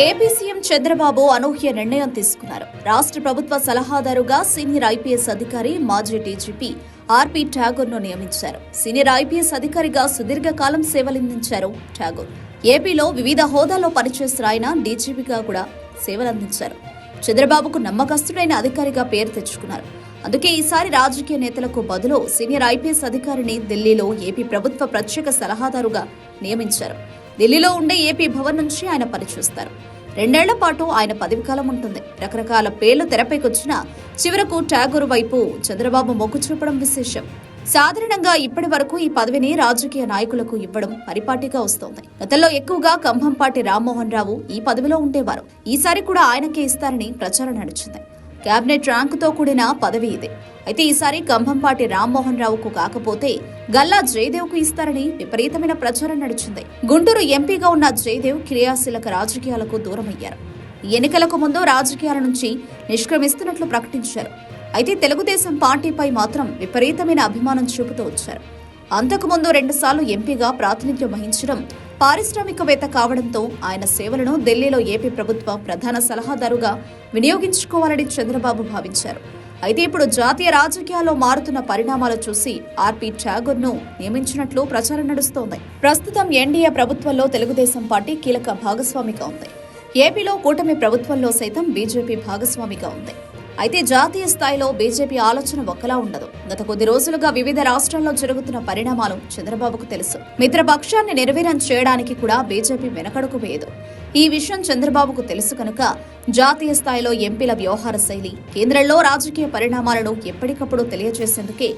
AP CM Chandrababu అనూహ్య నిర్ణయం తీసుకున్నారు. రాష్ట్ర ప్రభుత్వ సలహాదారుగా సీనియర్ ఐపీఎస్ అధికారి మాజీ డీజీపీ ఆర్పి ఠాగూర్ను నియమించారు. సీనియర్ ఐపీఎస్ అధికారిగా సుదీర్ఘకాలం సేవలందించారు ఠాగూర్. ఏపీలో వివిధ హోదాల్లో పనిచేస్తున్న ఆయన డీజీపీగా కూడా సేవలందించారు. చంద్రబాబుకు నమ్మకస్తుడైన అధికారిగా పేరు తెచ్చుకున్నారు. అందుకే ఈసారి రాజకీయ నేతలకు బదులు సీనియర్ ఐపీఎస్ అధికారిని ఢిల్లీలో ఏపీ ప్రభుత్వ ప్రత్యేక సలహాదారుగా నియమించారు. ఢిల్లీలో ఉండే ఏపీ భవన్ నుంచి ఆయన పనిచేస్తారు రెండేళ్ళ పాటు ఆయన పదవికాలం ఉంటుంది. రకరకాల పేర్లు తెరపైకొచ్చినా చివరకు ట్యాగూర్ వైపు చంద్రబాబు మొగ్గు చూపడం విశేషం. సాధారణంగా ఇప్పటి వరకు ఈ పదవిని రాజకీయ నాయకులకు ఇవ్వడం పరిపాటిగా వస్తోంది. గతంలో ఎక్కువగా కంభంపాటి రామ్మోహన్ రావు ఈ పదవిలో ఉండేవారు. ఈసారి కూడా ఆయనకే ఇస్తారని ప్రచారం నడిచింది. కేబినెట్ ర్యాంకుతో కూడిన పదవి ఇది. అయితే ఈసారి కంభంపాటి రామ్మోహన్ రావుకు కాకపోతే గల్లా జయదేవ్కు ఇస్తారని విపరీతమైన ప్రచారం నడిచింది. గుంటూరు ఎంపీగా ఉన్న జయదేవ్ క్రియాశీలక రాజకీయాలకు దూరమయ్యారు. ఎన్నికలకు ముందు రాజకీయాల నుంచి నిష్క్రమిస్తున్నట్లు ప్రకటించారు. అయితే తెలుగుదేశం పార్టీపై మాత్రం విపరీతమైన అభిమానం చూపుతూ వచ్చారు. అంతకుముందు రెండుసార్లు ఎంపీగా ప్రాతినిధ్యం వహించడం పారిశ్రామికవేత్త కావడంతో ఆయన సేవలను ఢిల్లీలో ఏపీ ప్రభుత్వ ప్రధాన సలహాదారుగా వినియోగించుకోవాలని చంద్రబాబు భావించారు. అయితే ఇప్పుడు జాతీయ రాజకీయాల్లో మారుతున్న పరిణామాలు చూసి ఆర్పి ఠాగూర్ను నియమించినట్లు ప్రచారం నడుస్తోంది. ప్రస్తుతం ఎన్డీఏ ప్రభుత్వంలో తెలుగుదేశం పార్టీ కీలక భాగస్వామిగా ఉంది. ఏపీలో కూటమి ప్రభుత్వంలో సైతం బీజేపీ భాగస్వామిగా ఉంది. అయితే జాతీయ స్థాయిలో బీజేపీ ఆలోచన ఒకలా ఉండదు. గత కొద్ది రోజులుగా వివిధ రాష్ట్రాల్లో జరుగుతున్న పరిణామాలు చంద్రబాబుకు తెలుసు. మిత్రపక్షాన్ని నిర్వీర్యం చేయడానికి కూడా బీజేపీ వెనకడుకు వేయదు. ఈ విషయం చంద్రబాబుకు తెలుసు కనుక జాతీయ స్థాయిలో ఎంపీల వ్యవహార శైలి కేంద్రంలో రాజకీయ పరిణామాలను ఎప్పటికప్పుడు తెలియజేసేందుకే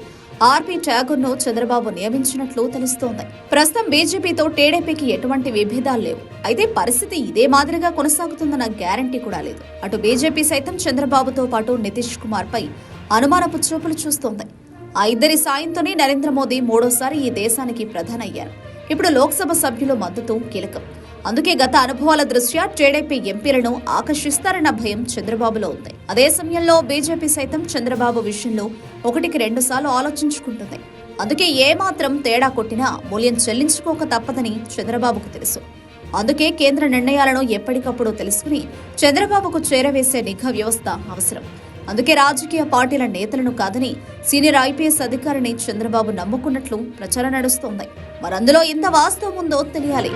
ఆర్పీ ఠాగూర్ను చంద్రబాబు నియమించినట్లు తెలుస్తోంది. ప్రస్తుతం బీజేపీతో టీడీపీకి ఎటువంటి విభేదాలు లేవు. అయితే పరిస్థితి ఇదే మాదిరిగా కొనసాగుతుందన్న గ్యారంటీ కూడా లేదు. అటు బీజేపీ సైతం చంద్రబాబుతో పాటు నితీష్ కుమార్ పై అనుమానపు చూపులు చూస్తోంది. ఆ ఇద్దరి సాయంతోనే నరేంద్ర మోదీ మూడోసారి ఈ దేశానికి ప్రధానయ్యారు. ఇప్పుడు లోక్సభ సభ్యుల మద్దతు కీలకం. అందుకే గత అనుభవాల దృష్ట్యా టీడీపీ ఎంపీలను ఆకర్షిస్తారన్న భయం చంద్రబాబులో ఉంది. అదే సమయంలో బీజేపీ సైతం చంద్రబాబు విషయంలో ఒకటికి రెండు సార్లు ఆలోచించుకుంటుంది. అందుకే ఏ మాత్రం తేడా కొట్టినా మూల్యం చెల్లించుకోక తప్పదని చంద్రబాబుకు తెలుసు. అందుకే కేంద్ర నిర్ణయాలను ఎప్పటికప్పుడు తెలుసుకుని చంద్రబాబుకు చేరవేసే నిఘా వ్యవస్థ అవసరం. అందుకే రాజకీయ పార్టీల నేతలను కాదని సీనియర్ ఐపీఎస్ అధికారిని చంద్రబాబు నమ్ముకున్నట్లు ప్రచారం నడుస్తోంది. మరందులో ఎంత వాస్తవం ఉందో తెలియాలి.